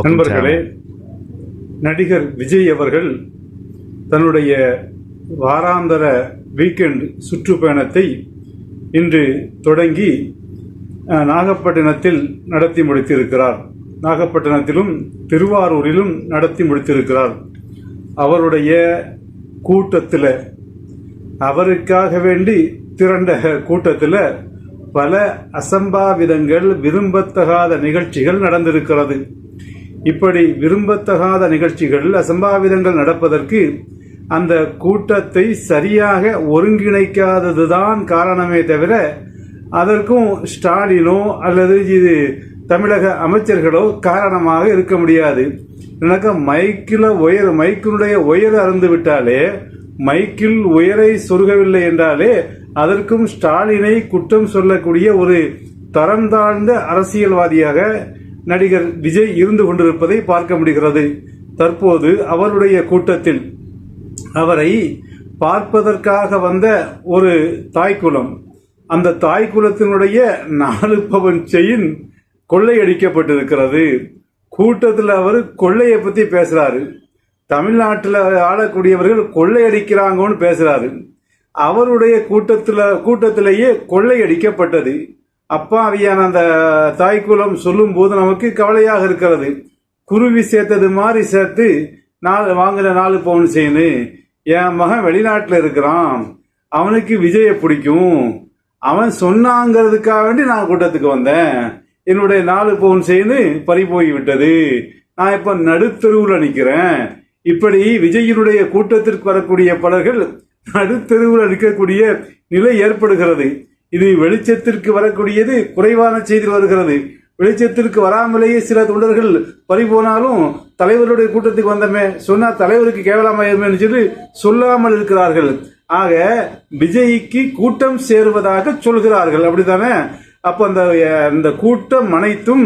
நண்பர்களே. நடிகர் விஜய் அவர்கள் தன்னுடைய வாராந்தர வீக்கெண்ட் சுற்றுப்பயணத்தை இன்று தொடங்கி நாகப்பட்டினத்தில் நடத்தி முடித்திருக்கிறார். நாகப்பட்டினத்திலும் திருவாரூரிலும் நடத்தி முடித்திருக்கிறார். அவருடைய கூட்டத்தில் அவருக்காக வேண்டி திரண்ட கூட்டத்தில் பல அசம்பாவிதங்கள் விரும்பத்தகாத நிகழ்ச்சிகள் நடந்திருக்கிறது. இப்படி விரும்பத்தகாத நிகழ்ச்சிகள் அசம்பாவிதங்கள் நடப்பதற்கு அந்த கூட்டத்தை சரியாக ஒருங்கிணைக்காததுதான் காரணமே தவிர அதற்கும் ஸ்டாலினோ அல்லது இது தமிழக அமைச்சர்களோ காரணமாக இருக்க முடியாது. எனக்கு மைக்கில் உயர் மைக்கினுடைய உயர் அறந்து விட்டாலே மைக்கில் உயரை சொருகவில்லை என்றாலே அதற்கும் ஸ்டாலினை குற்றம் சொல்லக்கூடிய ஒரு தரம் தாழ்ந்த அரசியல்வாதியாக நடிகர் விஜய் இருந்து கொண்டிருப்பதை பார்க்க முடிகிறது. தற்போது அவருடைய கூட்டத்தில் அவரை பார்ப்பதற்காக வந்த ஒரு தாய்க்குளம். அந்த தாய்க்குளத்தினுடைய நாலு பவன் செயின் கொள்ளையடிக்கப்பட்டிருக்கிறது. கூட்டத்தில் அவர் கொள்ளையை பற்றி பேசுகிறாரு தமிழ்நாட்டில் ஆளக்கூடியவர்கள் கொள்ளையடிக்கிறாங்கன்னு பேசுகிறாரு அவருடைய கூட்டத்தில் கூட்டத்திலேயே கொள்ளையடிக்கப்பட்டது. அப்பாவியான அந்த தாய்க்குலம் சொல்லும் போது நமக்கு கவலையாக இருக்கிறது. குருவி சேர்த்தது மாதிரி சேர்த்து நாலு வாங்குற நாலு பவுன் செயின் என் மகன் வெளிநாட்டில் இருக்கிறான். அவனுக்கு விஜயை பிடிக்கும். அவன் சொன்னாங்கிறதுக்காக வேண்டி நான் கூட்டத்துக்கு வந்தேன். என்னுடைய நாலு பவுன் செயின் பறி போய் விட்டது நான் இப்ப நடுத்தெருவில் நிற்கிறேன் இப்படி விஜயினுடைய கூட்டத்திற்கு வரக்கூடிய பலர்கள் நடுத்தெருவில் நிற்கக்கூடிய நிலை ஏற்படுகிறது. இது வெளிச்சத்திற்கு வரக்கூடியது குறைவான செய்தி வருகிறது. வெளிச்சத்திற்கு வராமலேயே சில தொண்டர்கள் பறிபோனாலும் தலைவருடைய கூட்டத்துக்கு வந்தமே. சொன்னா தலைவருக்கு கேவலமாயிருமேன்னு சொல்லி சொல்லாமல் இருக்கிறார்கள். ஆக விஜய்க்கு கூட்டம் சேருவதாக சொல்கிறார்கள். அப்படித்தானே? அப்ப அந்த அந்த கூட்டம் அனைத்தும்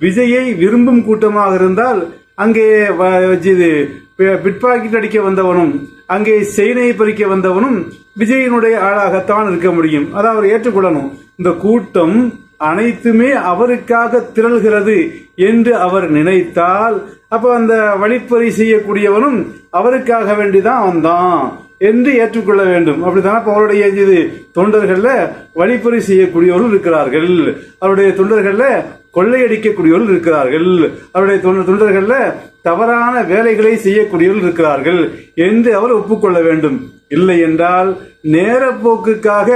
விஜயை விரும்பும் கூட்டமாக இருந்தால் அங்கே வ- இது பிட்பாக்கெட் அடிக்க வந்தவனும் அங்கே செயினை பறிக்க வந்தவனும் விஜயனுடைய ஆளாகத்தான் இருக்க முடியும். அதை அவர் ஏற்றுக்கொள்ளணும். இந்த கூட்டம் அனைத்துமே அவருக்காக திரள்கிறது என்று அவர் நினைத்தால் அப்ப அந்த வழிப்பறி செய்யக்கூடியவனும் அவருக்காக வேண்டிதான் வந்தான் என்று ஏற்றுக்கொள்ள வேண்டும். அப்படித்தானே அப்ப அவருடைய இது தொண்டர்கள்ல வழிப்பறி செய்யக்கூடியவர்கள் இருக்கிறார்கள். அவருடைய தொண்டர்கள்ல கொள்ளையடிக்கக்கூடியவர்கள் இருக்கிறார்கள். அவருடைய தொண்ட- தொண்டர்கள்ல தவறான வேலைகளை செய்யக்கூடியவர்கள் இருக்கிறார்கள் என்று அவர் ஒப்புக்கொள்ள வேண்டும். இல்லை என்றால் நேரப்போக்குக்காக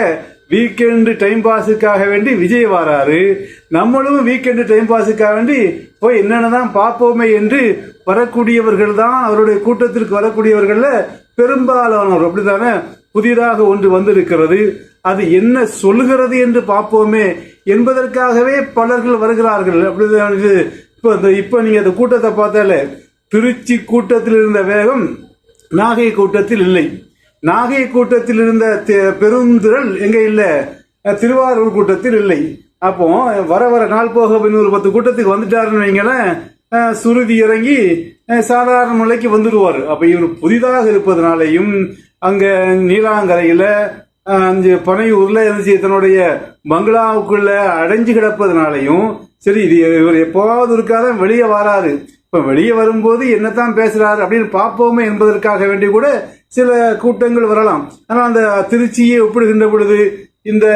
வீக்கெண்டு டைம் பாஸுக்காக வேண்டி விஜய் வராரு. நம்மளும் வீக்கெண்டு டைம் பாஸுக்காக வேண்டி போய் என்னென்னதான் பார்ப்போமே என்று வரக்கூடியவர்கள் தான் அவருடைய கூட்டத்திற்கு வரக்கூடியவர்கள்ல பெரும்பாலானவர் அப்படித்தானே? புதிதாக ஒன்று வந்திருக்கிறது. அது என்ன சொல்லுகிறது என்று பார்ப்போமே என்பதற்காகவே பலர்கள் வருகிறார்கள். அப்படிதான் இப்போ இந்த இப்போ நீங்கள் அந்த கூட்டத்தை பார்த்தாலே திருச்சி கூட்டத்தில் இருந்த வேகம் நாகை கூட்டத்தில் இல்லை. நாகை கூட்டத்தில் இருந்த பெருந்திரள் எங்கே இல்லை? திருவாரூர் கூட்டத்தில் இல்லை. அப்போ வர வர நாள் போக ஒரு பத்து கூட்டத்துக்கு வந்துட்டாருன்னு வைங்களேன் சுருதி இறங்கி சாதாரண நிலைக்கு வந்துடுவார். அப்போ இவர் புதிதாக இருப்பதனாலையும் அங்கே நீலாங்கரையில் அஞ்சு பனையூரில் இருந்துச்சு தன்னுடைய பங்களாவுக்குள்ள அடைஞ்சு கிடப்பதனாலையும் சரி இது இவர் எப்போவாவது இருக்காதான் வெளியே வராரு. இப்போ வெளியே வரும்போது என்னத்தான் பேசுகிறாரு அப்படின்னு பார்ப்போமே என்பதற்காக வேண்டி கூட சில கூட்டங்கள் வரலாம். ஆனால் அந்த திருச்சியை ஒப்பிடுகின்ற பொழுது இந்த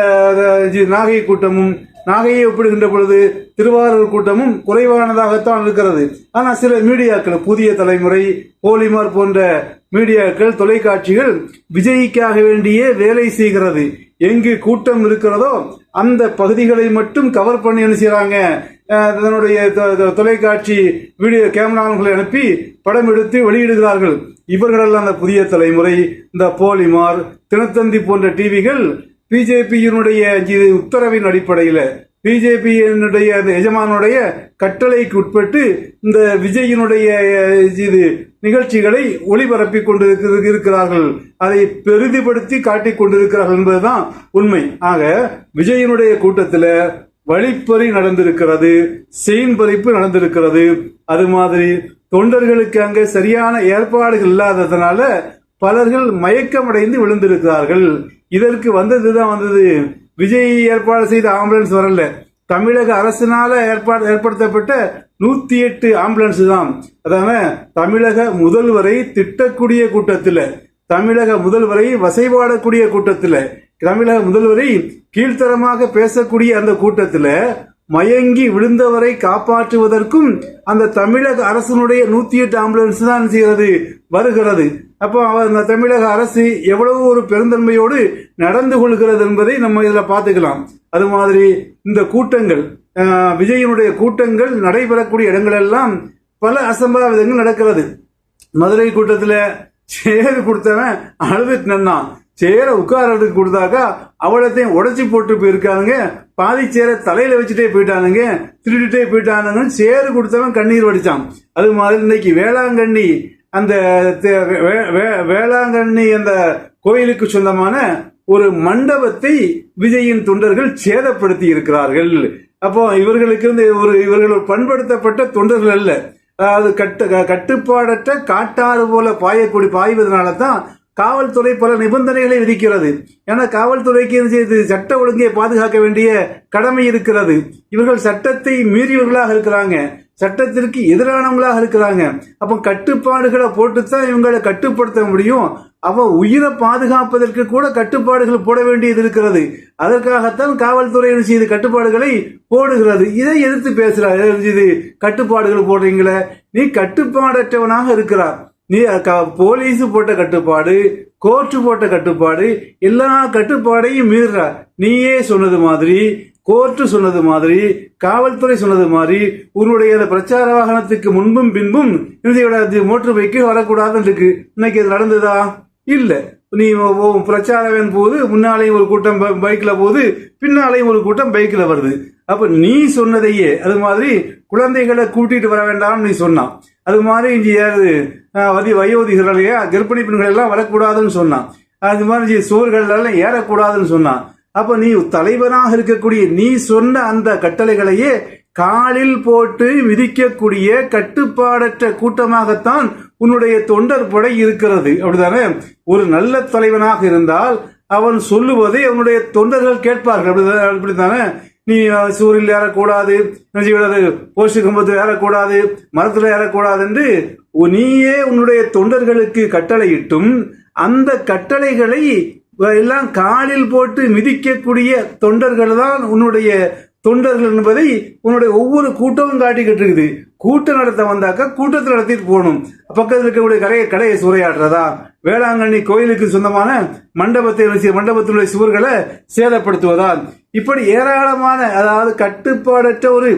இது நாகை கூட்டமும் நாகையை ஒப்பிடுகின்ற பொழுது திருவாரூர் கூட்டமும் குறைவானதாகத்தான் இருக்கிறது. ஆனால் சில மீடியாக்கள் புதிய தலைமுறை போலிமார் போன்ற மீடியாக்கள் தொலைக்காட்சிகள் விஜய்க்காக வேண்டியே வேலை செய்கிறது. எங்கு கூட்டம் இருக்கிறதோ அந்த பகுதிகளை மட்டும் கவர் பண்ணி என்ன செய்றாங்க? தன்னுடைய தொலைக்காட்சி வீடியோ கேமராக்களை அனுப்பி படம் எடுத்து வெளியிடுகிறார்கள். இவர்களெல்லாம் அந்த புதிய தலைமுறை இந்த போலிமார் தினத்தந்தி போன்ற டிவிகள் பிஜேபியினுடைய உத்தரவின் அடிப்படையில் பிஜேபியினுடைய அந்த எஜமானுடைய கட்டளைக்கு உட்பட்டு இந்த விஜயினுடைய இது நிகழ்ச்சிகளை ஒளிபரப்பி கொண்டு இருக்கிறார்கள். அதை பெரிதிப்படுத்தி காட்டிக் கொண்டிருக்கிறார்கள் என்பதுதான் உண்மை. ஆக விஜயினுடைய கூட்டத்தில் வழிப்பறி நடந்திருக்கிறது செயின் பறிப்பு நடந்திருக்கிறது. அது மாதிரி தொண்டர்களுக்கு அங்கே சரியான ஏற்பாடுகள் இல்லாததுனால பலர்கள் மயக்கமடைந்து விழுந்திருக்கிறார்கள். இதற்கு வந்ததுதான் வந்தது. விஜய் ஏற்பாடு செய்த ஆம்புலன்ஸ் வரல. தமிழக அரசினால ஏற்பாடு ஏற்படுத்தப்பட்ட நூத்தி எட்டு ஆம்புலன்ஸ் தான். அதான தமிழக முதல்வரை திட்டக்கூடிய கூட்டத்தில் தமிழக முதல்வரை வசைபாடக்கூடிய கூட்டத்தில் தமிழக முதல்வரை கீழ்த்தரமாக பேசக்கூடிய அந்த கூட்டத்தில் மயங்கி விழுந்தவரை காப்பாற்றுவதற்கும் அந்த தமிழக அரசனுடைய நூத்தி எட்டு ஆம்புலன்ஸ் தான் செய்கிறது? வருகிறது. அப்போ அவர் அந்த தமிழக அரசு எவ்வளவு ஒரு பெருந்தன்மையோடு நடந்து கொள்கிறது என்பதை நம்ம இதில் பார்த்துக்கலாம். அது மாதிரி இந்த கூட்டங்கள் விஜயனுடைய கூட்டங்கள் நடைபெறக்கூடிய இடங்களெல்லாம் பல அசம்பாவிதங்கள் நடக்கிறது. மதுரை கூட்டத்தில் சேர் கொடுத்தவன் அழுதுட்டு நின்னான் சேர உட்காரத்துக்கு கொடுத்தாக்கா அவளத்தையும் உடச்சி போட்டு போயிருக்கானுங்க. பாதி சேர தலையில வச்சுட்டே போயிட்டானுங்க. திருடிட்டே போயிட்டானுங்கன்னு சேரு கொடுத்தவன் கண்ணீர் வடிச்சான். அது மாதிரி இன்னைக்கு வேளாங்கண்ணி அந்த தே- வே- வே- வேளாங்கண்ணி அந்த கோயிலுக்கு சொந்தமான ஒரு மண்டபத்தை விஜயின் தொண்டர்கள் சேதப்படுத்தி இருக்கிறார்கள். அப்போ இவர்களுக்கு வந்து ஒரு இவர்கள் பண்படுத்தப்பட்ட தொண்டர்கள் அல்ல. அதாவது கட்டு க- கட்டுப்பாடற்ற காட்டாறு போல பாயக்கூடிய பாய்வதனால தான் காவல்துறை பல நிபந்தனைகளை விதிக்கிறது. ஏன்னா காவல்துறைக்கு இது செய்து சட்ட ஒழுங்கை பாதுகாக்க வேண்டிய கடமை இருக்கிறது. இவர்கள் சட்டத்தை மீறியவர்களாக இருக்கிறாங்க. சட்டத்திற்கு எதிரானவங்களாக இருக்கிறாங்க. அப்போ கட்டுப்பாடுகளை போட்டுத்தான் இவங்களை கட்டுப்படுத்த முடியும். அவ உயிரை பாதுகாப்பதற்கு கூட கட்டுப்பாடுகள் போட வேண்டியது இருக்கிறது. அதற்காகத்தான் காவல்துறை என்ன செய்து கட்டுப்பாடுகளை போடுகிறது. இதை எதிர்த்து பேசுறாரு இது கட்டுப்பாடுகள் போடுறீங்களே? நீ கட்டுப்பாடற்றவனாக இருக்கிறார் நீ போலீஸ் போட்ட கட்டுப்பாடு கோர்ட்டு போட்ட கட்டுப்பாடு எல்லா கட்டுப்பாடையும் மீறுற. நீயே சொன்னது மாதிரி கோர்ட்டு சொன்னது மாதிரி காவல்துறை சொன்னது மாதிரி உன்னுடைய அந்த பிரச்சார வாகனத்துக்கு முன்பும் பின்பும் இந்தியோட மோட்டர் பைக்கு வரக்கூடாதுன்னு இருக்கு இன்னைக்கு அது நடந்ததா? இல்ல. நீ உன் பிரச்சாரம் போது முன்னாலேயும் ஒரு கூட்டம் ப- பைக்ல போகுது பின்னாலேயும் ஒரு கூட்டம் பைக்ல வருது. அப்ப நீ சொன்னதையே அது மாதிரி குழந்தைகளை கூட்டிட்டு வர வேண்டாம்னு நீ சொன்னான். அது மாதிரி இங்க யாரு? வதி வயோதிகர்களையா கர்ப்பிணி பெண்கள் எல்லாம் வரக்கூடாதுன்னு சொன்னான். அது மாதிரி சுவர்கள் எல்லாம் ஏறக்கூடாதுன்னு சொன்னான். அப்போ நீ தலைவனாக இருக்கக்கூடிய நீ சொன்ன அந்த கட்டளைகளையே காலில் போட்டு மிதிக்கக்கூடிய கட்டுப்பாடற்ற கூட்டமாகத்தான் உன்னுடைய தொண்டர் படை இருக்கிறது. அப்படிதானே ஒரு நல்ல தலைவனாக இருந்தால் அவன் சொல்லுவதை அவனுடைய தொண்டர்கள் கேட்பார்கள். அப்படி அப்படித்தானே? நீ சூரியில் ஏறக்கூடாது என்ன செய்யக்கூடாது கம்பத்தில் ஏறக்கூடாது மரத்தில் ஏறக்கூடாது என்று நீயே உன்னுடைய தொண்டர்களுக்கு கட்டளையிட்டும் அந்த கட்டளைகளை எல்லாம் காலில் போட்டு மிதிக்கக்கூடிய தொண்டர்கள் தான் உன்னுடைய தொண்டர்கள் என்பதை உன்னுடைய ஒவ்வொரு கூட்டமும் காட்டிக்கிட்டு இருக்குது. கூட்டம் நடத்த வந்தாக்கா கூட்டத்தில் நடத்திட்டு போகணும். பக்கத்தில் இருக்கக்கூடிய கரையை கடையை சூறையாடுறதா? வேளாங்கண்ணி கோயிலுக்கு சொந்தமான மண்டபத்தை வச்சு மண்டபத்தினுடைய சுவர்களை சேதப்படுத்துவதால் இப்படி ஏராளமான அதாவது கட்டுப்பாடற்ற ஒரு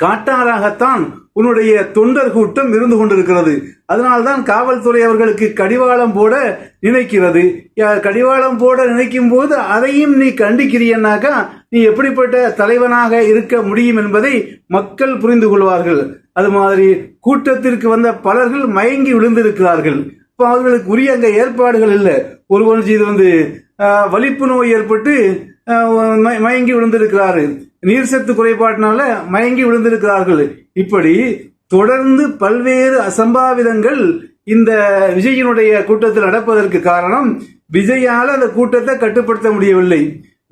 காட்டாராகத்தான் உன்னுடைய தொண்டர் கூட்டம் இருந்து கொண்டிருக்கிறது. அதனால்தான் காவல்துறை அவர்களுக்கு கடிவாளம் போட நினைக்கிறது. கடிவாளம் போட நினைக்கும் போது அதையும் நீ கண்டிக்கிறீன்னாக்கா நீ எப்படிப்பட்ட தலைவனாக இருக்க முடியும் என்பதை மக்கள் புரிந்து கொள்வார்கள். அது மாதிரி கூட்டத்திற்கு வந்த பலர்கள் மயங்கி விழுந்திருக்கிறார்கள். இப்போ அவர்களுக்கு உரிய அங்கே ஏற்பாடுகள் இல்லை. ஒருவனுக்கு இது வந்து வலிப்பு நோய் ஏற்பட்டு மயங்கி விழுந்திருக்கிறாரு. நீர் சத்து குறைபாட்டினால மயங்கி விழுந்திருக்கிறார்கள். இப்படி தொடர்ந்து பல்வேறு அசம்பாவிதங்கள் இந்த விஜயினுடைய கூட்டத்தில் நடப்பதற்கு காரணம் விஜயால் அந்த கூட்டத்தை கட்டுப்படுத்த முடியவில்லை.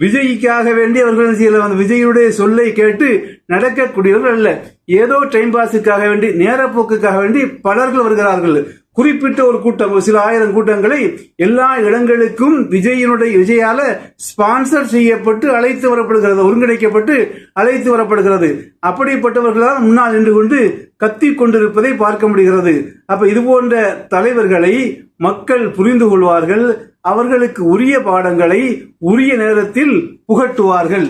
விஜய்க்காக வேண்டி அவர்கள் சில அந்த விஜயுடைய சொல்லை கேட்டு நடக்கக்கூடியவர்கள் அல்ல. ஏதோ டைம் பாஸுக்காக வேண்டி நேரப்போக்குக்காக வேண்டி பலர்கள் வருகிறார்கள். குறிப்பிட்ட ஒரு கூட்டம் சில ஆயிரம் கூட்டங்களை எல்லா இடங்களுக்கும் விஜயினுடைய விஜயால ஸ்பான்சர் செய்யப்பட்டு அழைத்து வரப்படுகிறது ஒருங்கிணைக்கப்பட்டு அழைத்து வரப்படுகிறது. அப்படிப்பட்டவர்களால் முன்னால் நின்று கொண்டு கத்தி கொண்டிருப்பதை பார்க்க முடிகிறது. அப்ப இது போன்ற தலைவர்களை மக்கள் புரிந்து கொள்வார்கள் அவர்களுக்கு உரிய பாடங்களை உரிய நேரத்தில் புகட்டுவார்கள்.